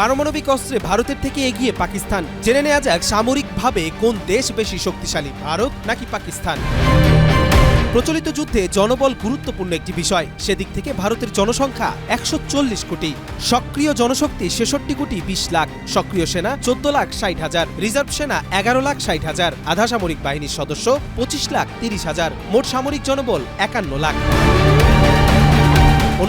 পারমাণবিক অস্ত্রে ভারতের থেকে এগিয়ে পাকিস্তান। জেনে নেওয়া যাক সামরিকভাবে কোন দেশ বেশি শক্তিশালী, ভারত নাকি পাকিস্তান। প্রচলিত যুদ্ধে জনবল গুরুত্বপূর্ণ একটি বিষয়। সেদিক থেকে ভারতের জনসংখ্যা একশো চল্লিশ কোটি। সক্রিয় জনশক্তি ছেষট্টি কোটি বিশ লাখ। সক্রিয় সেনা চোদ্দ লাখ ষাট হাজার। রিজার্ভ সেনা এগারো লাখ ষাট হাজার। আধা সামরিক বাহিনীর সদস্য পঁচিশ লাখ তিরিশ হাজার। মোট সামরিক জনবল একান্ন লাখ।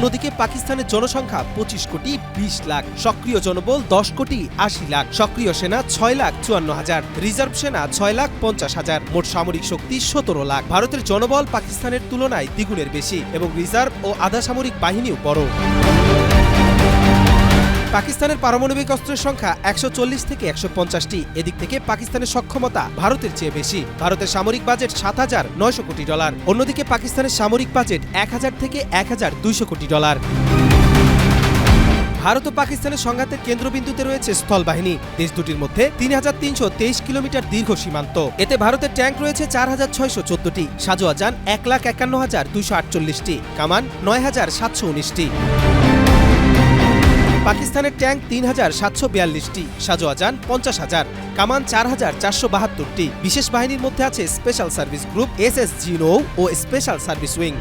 অন্যদিকে পাকিস্তানের জনসংখ্যা পঁচিশ কোটি, বিশ লাখ। সক্রিয় জনবল দশ কোটি, আশি লাখ। সক্রিয় সেনা ছয় লাখ চুয়ান্ন হাজার। রিজার্ভ সেনা ছয় লাখ পঞ্চাশ হাজার। মোট সামরিক শক্তি সতেরো লাখ। ভারতের জনবল পাকিস্তানের তুলনায় দ্বিগুণের বেশি এবং রিজার্ভ ও আধা সামরিক বাহিনীও বড়। পাকিস্তানের পারমাণবিক অস্ত্রের সংখ্যা একশো চল্লিশ থেকে একশো পঞ্চাশটি। এদিক থেকে পাকিস্তানের সক্ষমতা ভারতের চেয়ে বেশি। ভারতের সামরিক বাজেট সাত হাজার নয়শো কোটি ডলার। অন্যদিকে পাকিস্তানের সামরিক বাজেট এক হাজার থেকে এক হাজার দুইশো কোটি ডলার। ভারত ও পাকিস্তানের সংঘাতের কেন্দ্রবিন্দুতে রয়েছে স্থল বাহিনী। দেশ দুটির মধ্যে তিন হাজার তিনশো তেইশ কিলোমিটার দীর্ঘ সীমান্ত। এতে ভারতের ট্যাঙ্ক রয়েছে চার হাজার ছয়শো চোদ্দটি। সাজোয়া যান এক লাখ একান্ন হাজার দুইশো আটচল্লিশটি। কামান নয় হাজার সাতশো উনিশটি। পাকিস্তানের ট্যাঙ্ক তিন হাজার সাতশো বিয়াল্লিশটি, সাজোয়া যান পঞ্চাশ হাজার, কামান চার হাজার চারশো বাহাত্তরটি। বিশেষ বাহিনীর মধ্যে আছে special service group S S G নৌ ও স্পেশাল সার্ভিস উইং।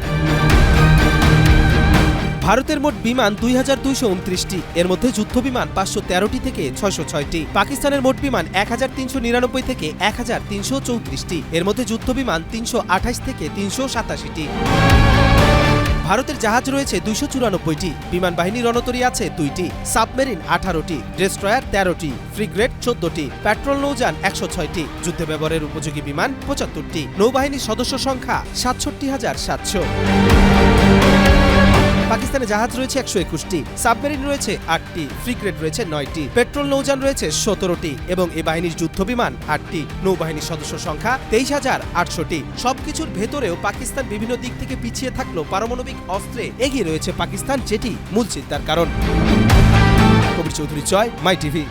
ভারতের মোট বিমান দুই হাজার দুইশো উনত্রিশটি, এর মধ্যে যুদ্ধ বিমান পাঁচশো তেরোটি থেকে ছয়শো ছয়টি। পাকিস্তানের মোট বিমান এক হাজার তিনশো নিরানব্বই থেকে এক হাজার তিনশো চৌত্রিশটি, এর মধ্যে যুদ্ধ বিমান তিনশো আঠাশ থেকে তিনশো সাতাশিটি। ভারতের জাহাজ রয়েছে দুইশো চুরানব্বইটি, বিমান বাহিনী রণতরী আছে দুইটি, সাবমেরিন আঠারোটি ডেস্ট্রয়ার তেরোটি, ফ্রিগ্রেড চোদ্দটি পেট্রোল নৌযান একশো ছয়টি, যুদ্ধে ব্যবহারের উপযোগী বিমান পঁচাত্তরটি, নৌবাহিনীর সদস্য সংখ্যা সাতষট্টি হাজার সাতশো। পাকিস্তানে জাহাজ রয়েছে একশো একুশটি, সাবমেরিন রয়েছে আটটি ফ্রিগ্রেড রয়েছে নয়টি, পেট্রোল নৌযান রয়েছে সতেরোটি এবং এ বাহিনীর যুদ্ধ বিমান আটটি, নৌবাহিনীর সদস্য সংখ্যা তেইশ হাজার আটশোটি। সবকিছুর ভেতরেও পাকিস্তান বিভিন্ন দিক থেকে পিছিয়ে থাকলেও পারমাণবিক অস্ত্রে এগিয়ে রয়েছে পাকিস্তান, যেটি মূল চিন্তার কারণ। Kabir Chowdhury Joy my TV.